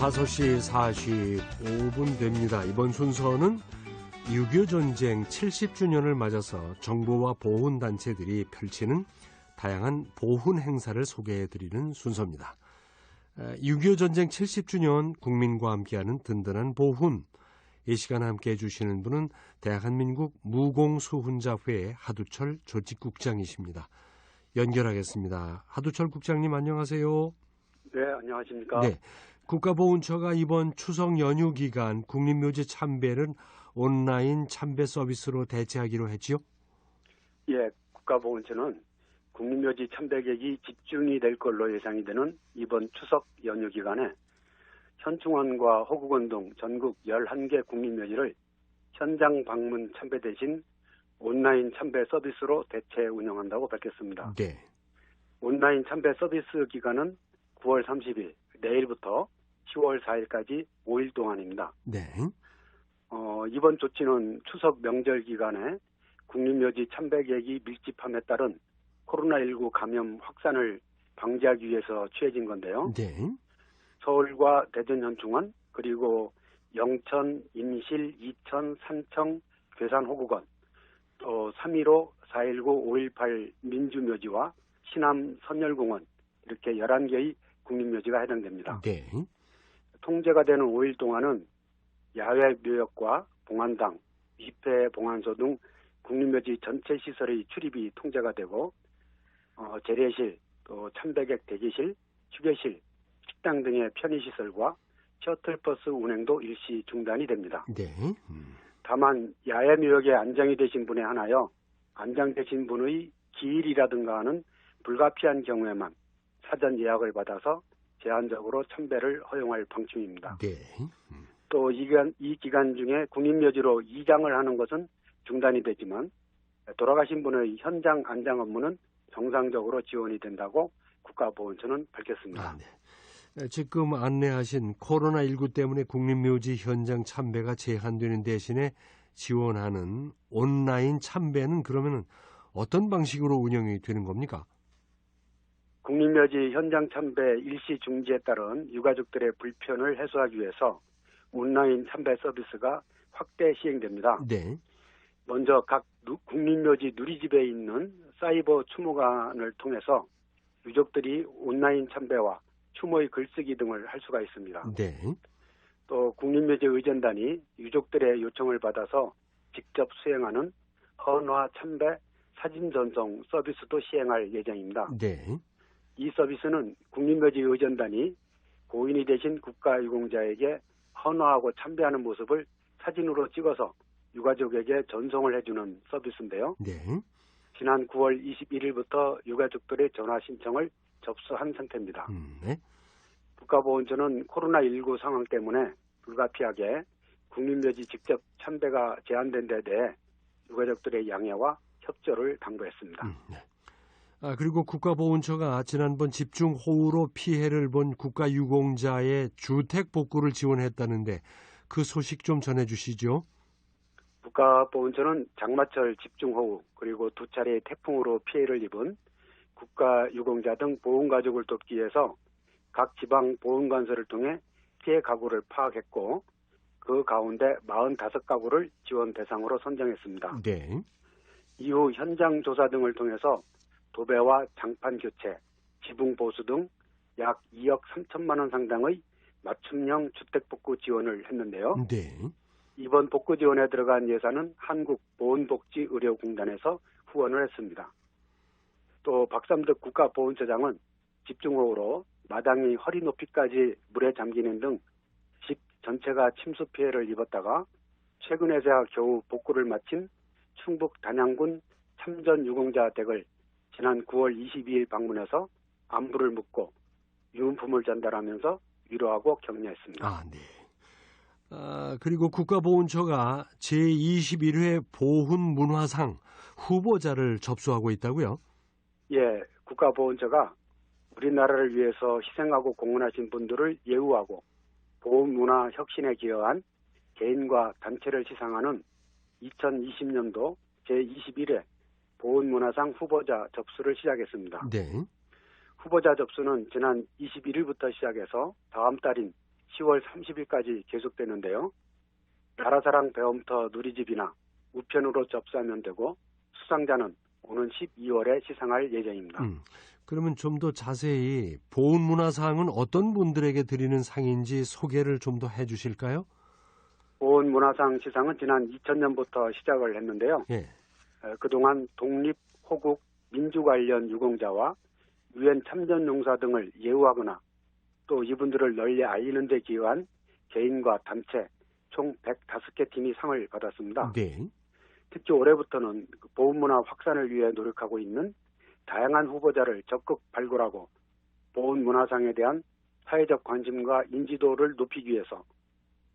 5시 45분 됩니다. 이번 순서는 6.25 전쟁 70주년을 맞아서 정부와 보훈단체들이 펼치는 다양한 보훈 행사를 소개해 드리는 순서입니다. 6.25 전쟁 70주년 국민과 함께하는 든든한 보훈. 이 시간 함께 해주시는 분은 대한민국 무공수훈자회 하두철 조직국장이십니다. 연결하겠습니다. 하두철 국장님 안녕하세요. 네, 안녕하십니까. 네. 국가보훈처가 이번 추석 연휴 기간 국립묘지 참배를 온라인 참배 서비스로 대체하기로 했지요? 예, 국가보훈처는 국립묘지 참배객이 집중이 될 걸로 예상이 되는 이번 추석 연휴 기간에 현충원과 호국원 등 전국 11개 국립묘지를 현장 방문 참배 대신 온라인 참배 서비스로 대체 운영한다고 밝혔습니다. 네. 온라인 참배 서비스 기간은 9월 30일 내일부터 10월 4일까지 5일 동안입니다. 네. 어, 이번 조치는 추석 명절 기간에 국립묘지 참배객이 밀집함에 따른 코로나19 감염 확산을 방지하기 위해서 취해진 건데요. 네. 서울과 대전 현충원 그리고 영천, 임실, 이천, 산청, 괴산 호국원 또 315, 419, 518 민주묘지와 신암 선열공원 이렇게 11개의 국립묘지가 해당됩니다. 네. 통제가 되는 5일 동안은 야외 묘역과 봉안당, 위패 봉안소 등 국립묘지 전체 시설의 출입이 통제가 되고 어, 재래실, 또 참배객 대기실, 휴게실, 식당 등의 편의시설과 셔틀버스 운행도 일시 중단이 됩니다. 네. 음. 다만 야외 묘역에 안장이 되신 분에 한하여 안장되신 분의 기일이라든가 하는 불가피한 경우에만 사전 예약을 받아서 제한적으로 참배를 허용할 방침입니다. 네. 또이 기간, 이 기간 중에 국립묘지로 이장을 하는 것은 중단이 되지만 돌아가신 분의 현장 안장 업무는 정상적으로 지원이 된다고 국가보훈처는 밝혔습니다. 아, 네. 지금 안내하신 코로나19 때문에 국립묘지 현장 참배가 제한되는 대신에 지원하는 온라인 참배는 그러면 어떤 방식으로 운영이 되는 겁니까? 국립묘지 현장 참배 일시 중지에 따른 유가족들의 불편을 해소하기 위해서 온라인 참배 서비스가 확대 시행됩니다. 네. 먼저 각 누- 국립묘지 누리집에 있는 사이버 추모관을 통해서 유족들이 온라인 참배와 추모의 글쓰기 등을 할 수가 있습니다. 네. 또 국립묘지 의전단이 유족들의 요청을 받아서 직접 수행하는 헌화 참배 사진 전송 서비스도 시행할 예정입니다. 네. 이 서비스는 국립묘지 의전단이 고인이 되신 국가유공자에게 헌화하고 참배하는 모습을 사진으로 찍어서 유가족에게 전송을 해주는 서비스인데요. 네. 지난 9월 21일부터 유가족들의 전화 신청을 접수한 상태입니다. 음, 네. 국가보훈처는 코로나19 상황 때문에 불가피하게 국립묘지 직접 참배가 제한된 데 대해 유가족들의 양해와 협조를 당부했습니다. 음, 네. 아, 그리고 국가보훈처가 지난번 집중호우로 피해를 본 국가유공자의 주택 복구를 지원했다는데 그 소식 좀 전해주시죠. 국가보훈처는 장마철 집중호우 그리고 두 차례의 태풍으로 피해를 입은 국가유공자 등 보훈가족을 돕기 위해서 각 지방 보훈관서를 통해 피해 가구를 파악했고 그 가운데 45가구를 지원 대상으로 선정했습니다. 네. 이후 현장 조사 등을 통해서 도배와 장판 교체, 지붕 보수 등 약 2억 3천만 원 상당의 맞춤형 주택 복구 지원을 했는데요. 네. 이번 복구 지원에 들어간 예산은 한국 보훈복지의료공단에서 후원을 했습니다. 또 박삼덕 국가보훈처장은 집중호우로 마당이 허리 높이까지 물에 잠기는 등 집 전체가 침수 피해를 입었다가 최근에서야 겨우 복구를 마친 충북 단양군 참전 유공자 댁을 지난 9월 22일 방문해서 안부를 묻고 유품을 전달하면서 위로하고 격려했습니다. 아, 네. 아, 그리고 국가보훈처가 제21회 보훈문화상 후보자를 접수하고 있다고요? 예, 국가보훈처가 우리나라를 위해서 희생하고 공헌하신 분들을 예우하고 보훈문화 혁신에 기여한 개인과 단체를 시상하는 2020년도 제21회 보훈문화상 후보자 접수를 시작했습니다. 네. 후보자 접수는 지난 21일부터 시작해서 다음 달인 10월 30일까지 계속되는데요. 나라사랑 배움터 누리집이나 우편으로 접수하면 되고 수상자는 오는 12월에 시상할 예정입니다. 음, 그러면 좀 더 자세히 보훈 문화상은 어떤 분들에게 드리는 상인지 소개를 좀 더 해주실까요? 보훈 문화상 시상은 지난 2000년부터 시작을 했는데요. 예, 어, 그동안 독립, 호국, 민주 관련 유공자와 유엔 참전 용사 등을 예우하거나 또 이분들을 널리 알리는 데 기여한 개인과 단체 총 105개 팀이 상을 받았습니다. 네, 특히 올해부터는 그 보훈문화 확산을 위해 노력하고 있는 다양한 후보자를 적극 발굴하고 보훈문화상에 대한 사회적 관심과 인지도를 높이기 위해서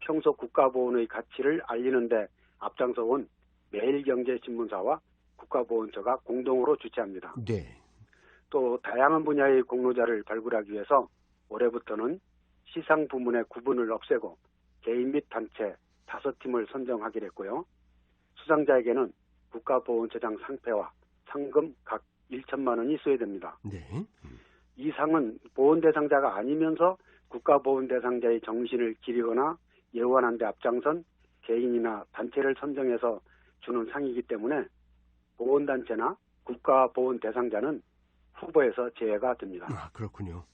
평소 국가보훈의 가치를 알리는 데 앞장서 온 매일경제신문사와 국가보훈처가 공동으로 주최합니다. 네, 또 다양한 분야의 공로자를 발굴하기 위해서 올해부터는 시상 부문의 구분을 없애고 개인 및 단체 다섯 팀을 선정하기로 했고요. 수상자에게는 국가보훈처장 상패와 상금 각 1천만 원이 수여됩니다. 네, 이 상은 보훈 대상자가 아니면서 국가보훈 대상자의 정신을 기리거나 예우하는 데 앞장선 개인이나 단체를 선정해서 주는 상이기 때문에 보훈단체나 국가보훈 대상자는 후보에서 제외가 됩니다. 아, 그렇군요.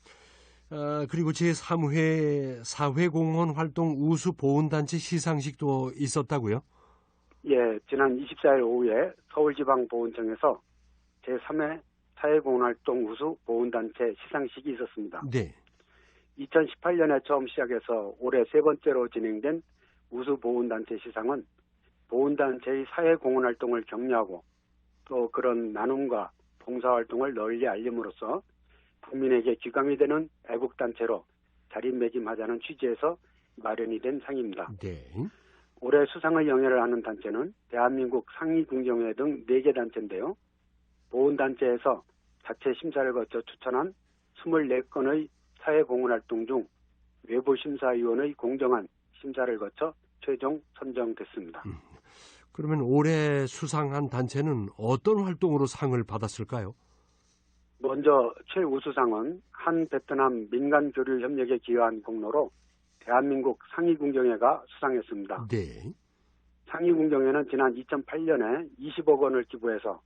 아, 그리고 제3회 사회공헌 활동 우수 보훈단체 시상식도 있었다고요? 예, 지난 24일 오후에 서울지방보훈청에서 제3회 사회공헌활동 우수 보훈단체 시상식이 있었습니다. 네, 2018년에 처음 시작해서 올해 세 번째로 진행된 우수 보훈단체 시상은 보훈단체의 사회공헌 활동을 격려하고 또 그런 나눔과 봉사활동을 널리 알림으로써 국민에게 귀감이 되는 애국단체로 자리매김하자는 취지에서 마련이 된 상입니다. 네, 올해 수상을 영예를 하는 단체는 대한민국 상위군경회 등 4개 단체인데요. 보훈단체에서 자체 심사를 거쳐 추천한 24건의 사회공헌활동 중 외부심사위원의 공정한 심사를 거쳐 최종 선정됐습니다. 그러면 올해 수상한 단체는 어떤 활동으로 상을 받았을까요? 먼저 최우수상은 한 베트남 민간 교류 협력에 기여한 공로로 대한민국 상위군경회가 수상했습니다. 네, 상위군경회는 지난 2008년에 20억 원을 기부해서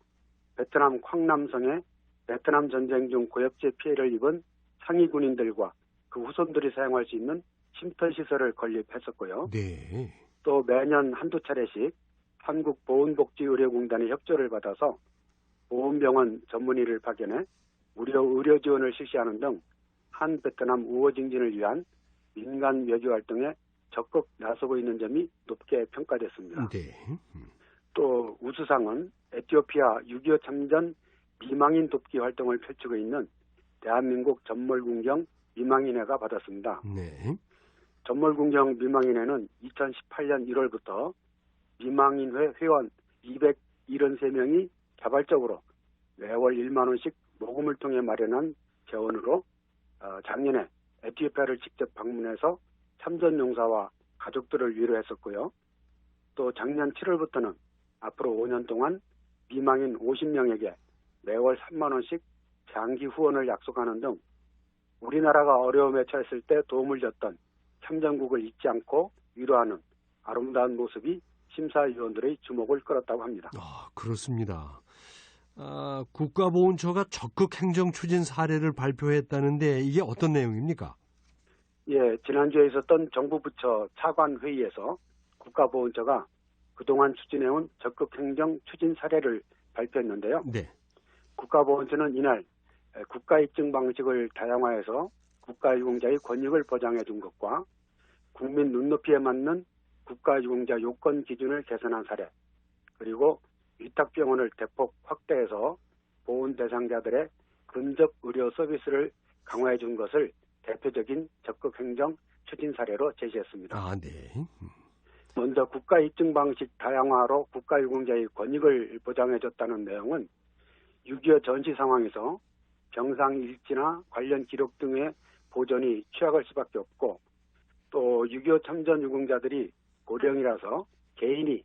베트남 쾅남성에 베트남 전쟁 중 고엽제 피해를 입은 상위 군인들과 그 후손들이 사용할 수 있는 쉼터 시설을 건립했었고요. 네, 또 매년 한두 차례씩 한국보훈복지의료공단의 협조를 받아서 보훈병원 전문의를 파견해 무료 의료 지원을 실시하는 등 한 베트남 우호 증진을 위한 민간 외교 활동에 적극 나서고 있는 점이 높게 평가됐습니다. 네, 또 우수상은 에티오피아 6.25 참전 미망인 돕기 활동을 펼치고 있는 대한민국 전몰군경 미망인회가 받았습니다. 네, 전몰군경 미망인회는 2018년 1월부터 미망인회 회원 273명이 자발적으로 매월 1만 원씩 모금을 통해 마련한 재원으로 어, 작년에 에티오피아를 직접 방문해서 참전 용사와 가족들을 위로했었고요. 또 작년 7월부터는 앞으로 5년 동안 미망인 50명에게 매월 3만 원씩 장기 후원을 약속하는 등 우리나라가 어려움에 처했을 때 도움을 줬던 참전국을 잊지 않고 위로하는 아름다운 모습이 심사위원들의 주목을 끌었다고 합니다. 아, 그렇습니다. 아, 국가보훈처가 적극 행정 추진 사례를 발표했다는데 이게 어떤 내용입니까? 예, 지난주에 있었던 정부 부처 차관 회의에서 국가보훈처가 그동안 추진해온 적극 행정 추진 사례를 발표했는데요. 네, 국가보훈처는 이날 국가 입증 방식을 다양화해서 국가유공자의 권익을 보장해 준 것과 국민 눈높이에 맞는 국가유공자 요건 기준을 개선한 사례, 그리고 위탁병원을 대폭 확대해서 보훈 대상자들의 근접 의료 서비스를 강화해 준 것을 대표적인 적극 행정 추진 사례로 제시했습니다. 아, 네, 먼저 국가 입증 방식 다양화로 국가 유공자의 권익을 보장해 줬다는 내용은 6.25 전시 상황에서 병상 일지나 관련 기록 등의 보존이 취약할 수밖에 없고 또 6.25 참전 유공자들이 고령이라서 개인이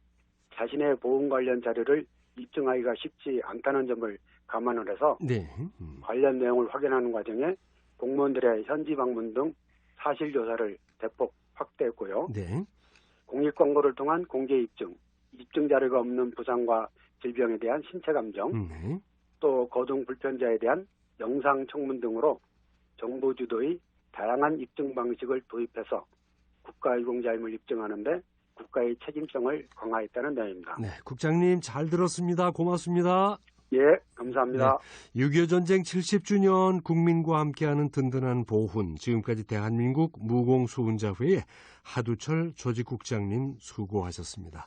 자신의 보험 관련 자료를 입증하기가 쉽지 않다는 점을 감안을 해서 네, 음, 관련 내용을 확인하는 과정에 공무원들의 현지 방문 등 사실 조사를 대폭 확대했고요. 네. 공익 광고를 통한 공개 입증, 입증 자료가 없는 부상과 질병에 대한 신체 감정, 음, 네. 또 거동 불편자에 대한 영상 청문 등으로 정부 주도의 다양한 입증 방식을 도입해서 국가 유공자임을 입증하는데 국가의 책임성을 강화했다는 내용입니다. 네, 국장님 잘 들었습니다. 고맙습니다. 예, 감사합니다. 6.25 전쟁 70주년 국민과 함께하는 든든한 보훈 지금까지 대한민국 무공수훈자회의 하두철 조직국장님 수고하셨습니다.